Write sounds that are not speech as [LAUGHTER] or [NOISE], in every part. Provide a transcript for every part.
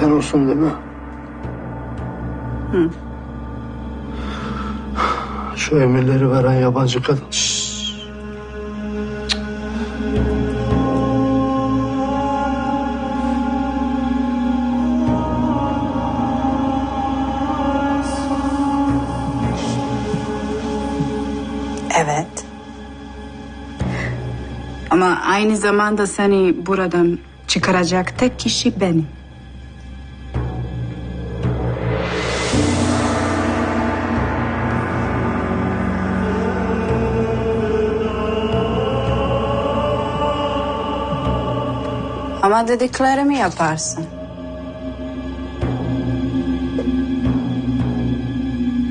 Sen olsun değil mi? Hı. Şu emirleri veren yabancı kadın. Evet. Ama aynı zamanda seni buradan çıkaracak tek kişi benim. Ama dediklerimi yaparsın.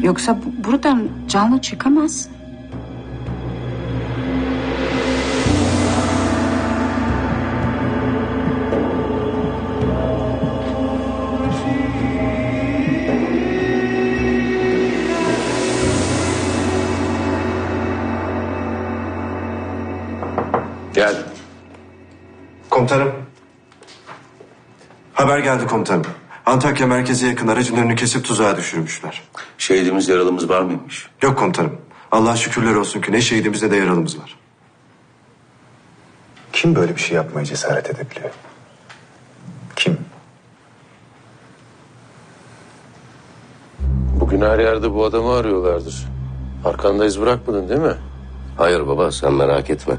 Yoksa bu- buradan canlı çıkamazsın. Gel. Komutanım. Haber geldi komutanım. Antakya merkeze yakın aracın önünü kesip tuzağa düşürmüşler. Şehidimiz yaralımız var mıymış? Yok komutanım. Allah'a şükürler olsun ki ne şehidimiz ne de yaralımız var. Kim böyle bir şey yapmaya cesaret edebiliyor? Kim? Bugün her yerde bu adamı arıyorlardır. Arkanda iz bırakmadın değil mi? Hayır baba sen merak etme.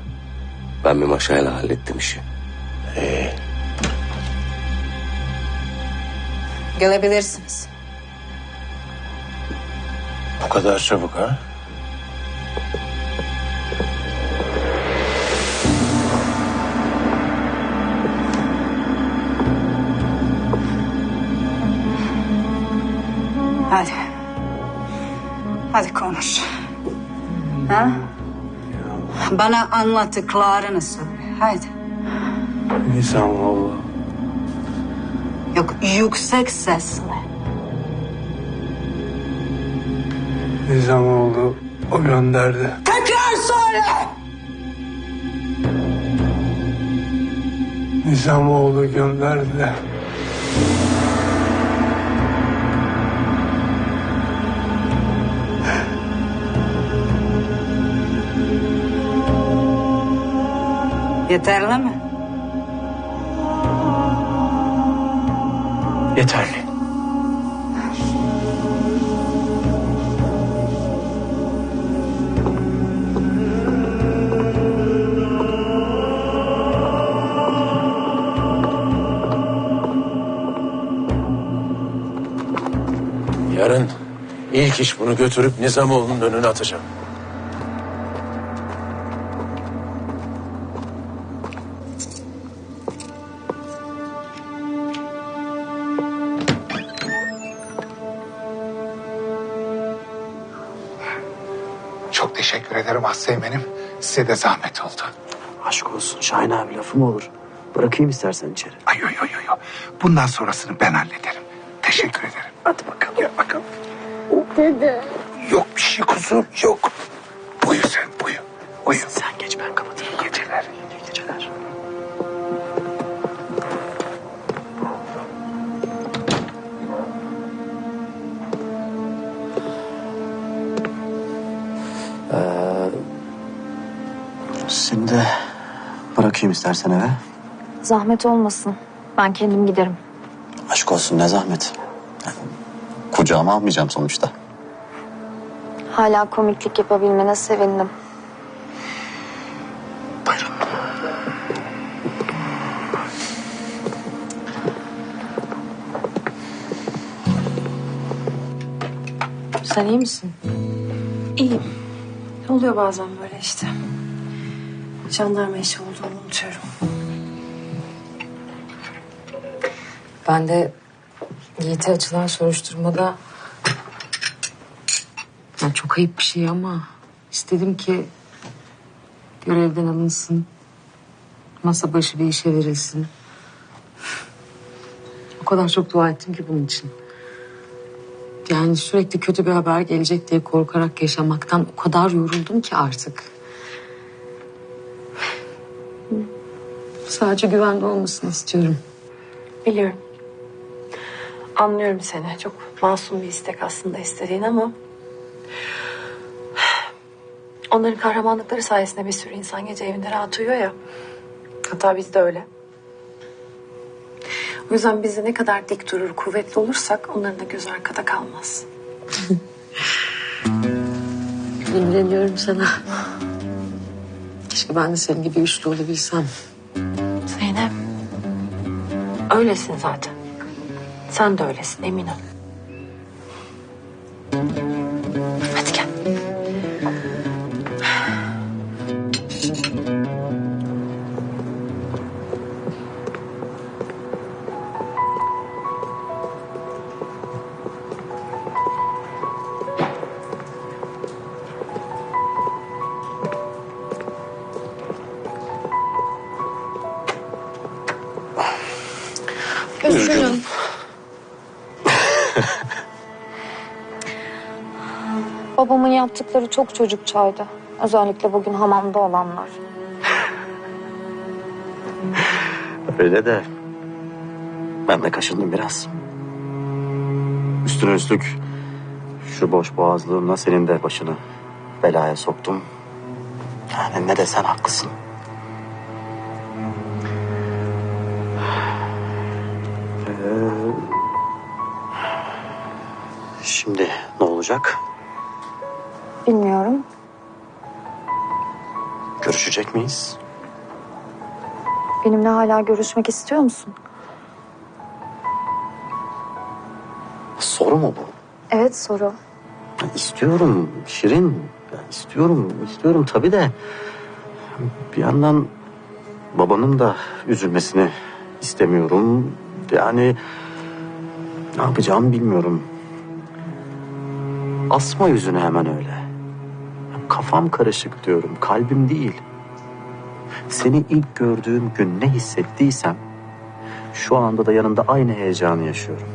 Ben bir maşayla hallettim işi. Gelebilirsiniz. Bu kadar çabuk ha? Hadi. Hadi konuş. Ha? Bana anlattıklarını söyle. Haydi. Nizamoğlu. Yok yüksek sesle. Nizamoğlu o gönderdi. Tekrar söyle. Nizamoğlu gönderdi. Yeterli mi? Yeterli. Yarın ilk iş bunu götürüp Nizamoğlu'nun önüne atacağım. Teşekkür ederim Asteğmen'im. Size de zahmet oldu. Aşk olsun Şahin abi lafı mı olur? Bırakayım istersen içeri. Ay yo yo yo. Bundan sonrasını ben hallederim. Teşekkür ederim. Hadi bakalım. Gel bakalım. Dede. Yok bir şey kuzum yok. Uyu sen uyu. Uyu. Sen geç ben kapatırım. Seni de bırakayım istersen eve. Zahmet olmasın. Ben kendim giderim. Aşk olsun ne zahmet. Kucağıma almayacağım sonuçta. Hala komiklik yapabilmene sevindim. Buyurun. Sen iyi misin? İyiyim. Oluyor bazen böyle işte. Jandarma işi olduğunu unutuyorum. Ben de Yiğit'e açılan soruşturmada ya çok ayıp bir şey ama istedim ki görevden alınsın. Masa başı bir işe verilsin. O kadar çok dua ettim ki bunun için. Yani sürekli kötü bir haber gelecek diye korkarak yaşamaktan o kadar yoruldum ki artık. Sadece güvende olmasını istiyorum. Biliyorum. Anlıyorum seni. Çok masum bir istek aslında istediğin ama... Onların kahramanlıkları sayesinde bir sürü insan gece evinde rahat uyuyor ya. Hatta biz de öyle. O yüzden biz de ne kadar dik durur, kuvvetli olursak onların da gözü arkada kalmaz. İmreniyorum sana. Keşke ben de senin gibi güçlü olabilsem. Öylesin zaten. Sen de öylesin emin ol. Üzgünüm. [LAUGHS] Babamın yaptıkları çok çocukçaydı. Özellikle bugün hamamda olanlar. Öyle de ben de kaşındım biraz. Üstüne üstlük şu boş boğazlığımla senin de başını belaya soktum. Yani ne desen haklısın. Şimdi ne olacak? Bilmiyorum. Görüşecek miyiz? Benimle hala görüşmek istiyor musun? Soru mu bu? Evet soru. İstiyorum Şirin. Ya istiyorum, istiyorum tabii de. Bir yandan babanın da üzülmesini istemiyorum. Yani ne yapacağımı bilmiyorum. Asma yüzüne hemen öyle. Kafam karışık diyorum, kalbim değil. Seni ilk gördüğüm gün ne hissettiysem... ...şu anda da yanında aynı heyecanı yaşıyorum.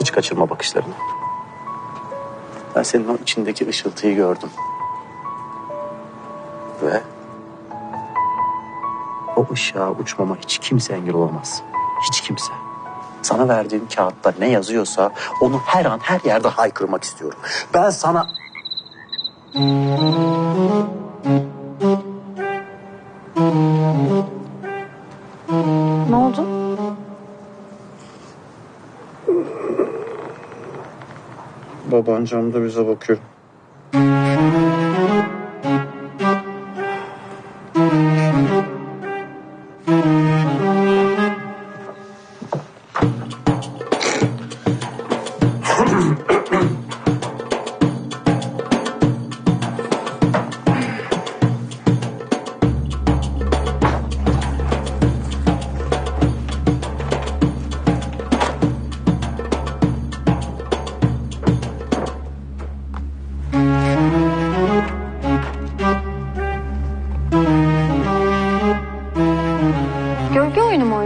Hiç kaçırma bakışlarını. Ben senin o içindeki ışıltıyı gördüm. Ve o ışığa uçmama hiç kimse engel olamaz. Hiç kimse. Sana verdiğim kağıtta ne yazıyorsa onu her an her yerde haykırmak istiyorum. Ben sana... Ne oldu? Baban camda bize bakıyor.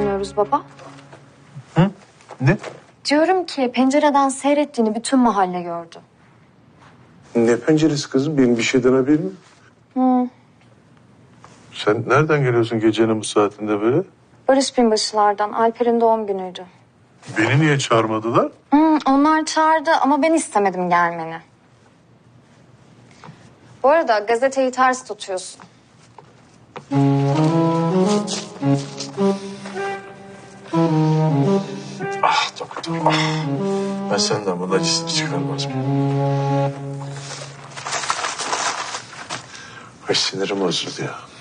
Oynuyoruz baba? Ne? Diyorum ki pencereden seyrettiğini bütün mahalle gördü. Ne penceresi kızım? Benim bir şeyden haberim yok. Hı. Sen nereden geliyorsun gecenin bu saatinde böyle? Barış Binbaşılardan Alper'in doğum günüydü. Beni niye çağırmadılar? Hı, onlar çağırdı ama ben istemedim gelmeni. Bu arada gazeteyi ters tutuyorsun. Ben senden bunun acısını çıkarmaz mıyım? Ay sinirim bozuldu ya.